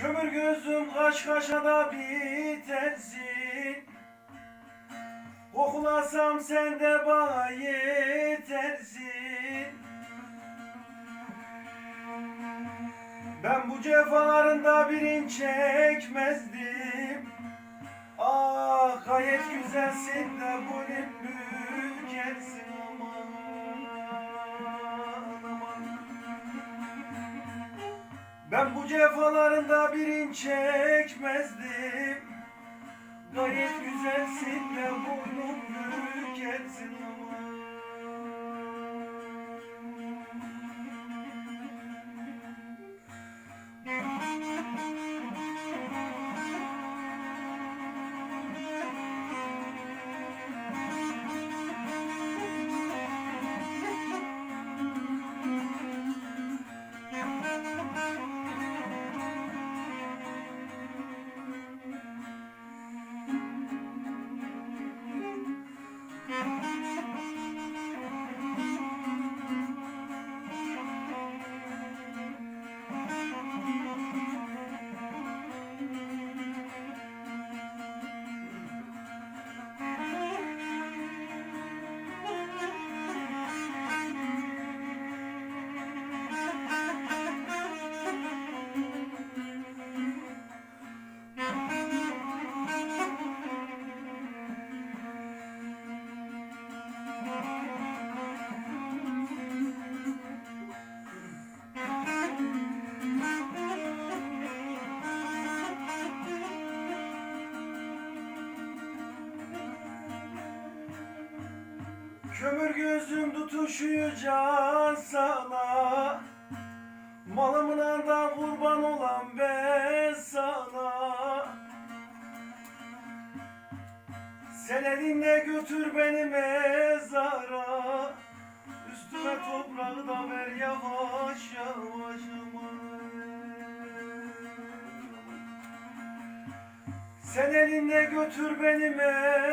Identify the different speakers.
Speaker 1: Kömür gözüm kaş kaşa da bitersin Kokulasam sen de bana yetersin. Ben bu cefalarında birin çekmezdim. Ah gayet güzelsin de boynun Ben bu cefalarında birin çekmezdim. Gayet güzelsin de boynun bükersin aman Thank you. Kömür gözüm tutuşuyacak sana. Malımın da kurban olan ben sana. Sen elinle götür beni mezara. Üstüme toprağı da ver yavaş yavaş aman Sen elinle götür beni mezara